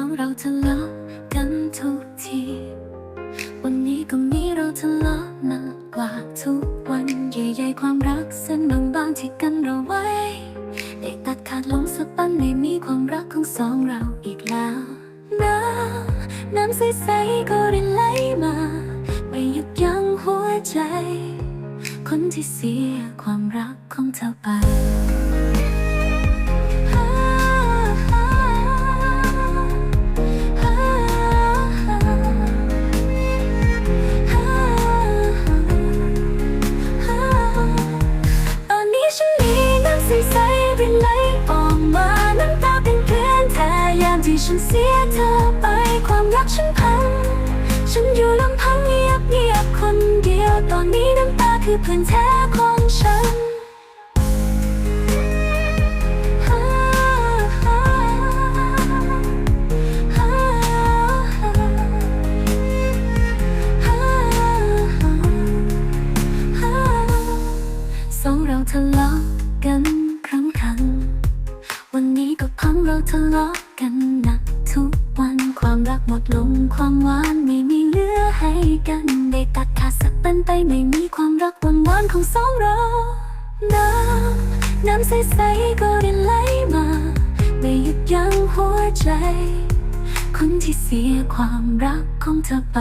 องเราทะเลาะกันทุกที วันนี้ก็มีเราทะเลาะหนักกว่าทุกวันใหญ่ๆความรักเส้นบางๆที่กันเราไว้ได้ตัดขาดลงสักปันไม่มีความรักของสองเราอีกแล้วน้ำน้ำใสๆก็ได้ไหลมา ไม่หยุดยั้งหัวใจ คนที่เสียความรักของเธอไป สๆรินไหลออกมาน้ำตาเป็นเพื่อนแท้ยามที่ฉันเสียเธอไปความรักฉันพัง ฉันอยู่ลำพังเงียบเงียบๆคนเดียวตอนนี้น้ำตาคือเพื่อนแท้ของฉัน วันนี้ก็พังเราทะเลาะกันหนักทุกวันความรักหมดลงความหวานไม่มีเหลือให้กันได้ตัดขาดสักเป็นไปไม่มีความรักหวานหวานๆของสองเราน้ำน้ำใสๆก็ได้ไหลมา ไม่หยุดยั้งหัวใจ คนที่เสียความรักของเธอไป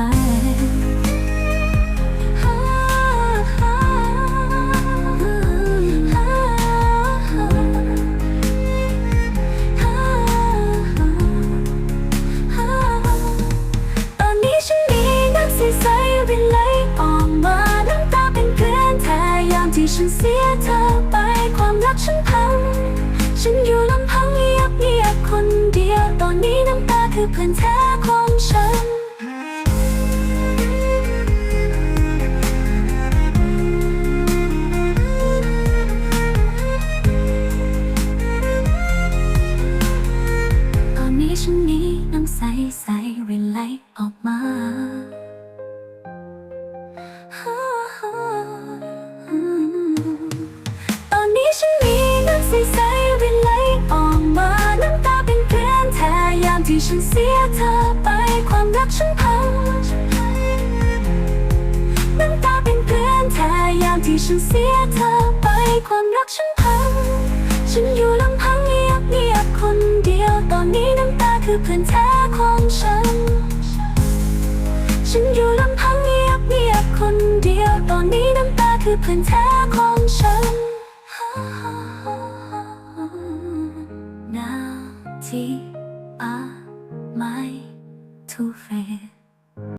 ฉันอยู่ลำพังเงียบเงียบคนเดียว ตอนนี้น้ำตาคือเพื่อนแท้ของฉันตอนนี้ฉันมีน้ำใสใสๆรินไหลออกมา ฉันพังน้ำตาเป็นเพื่อนแท้ยามที่ฉันเสียเธอไปความรักฉันพัง ฉันอยู่ลำพังเงียบเงียบคนเดียวตอนนี้น้ำตาคือเพื่อนแท้ของฉัน ฉันอยู่ลำพังเงียบเงียบคนเดียวตอนนี้น้ำตาคือเพื่อนแท้ของฉัน Now T R my thu về.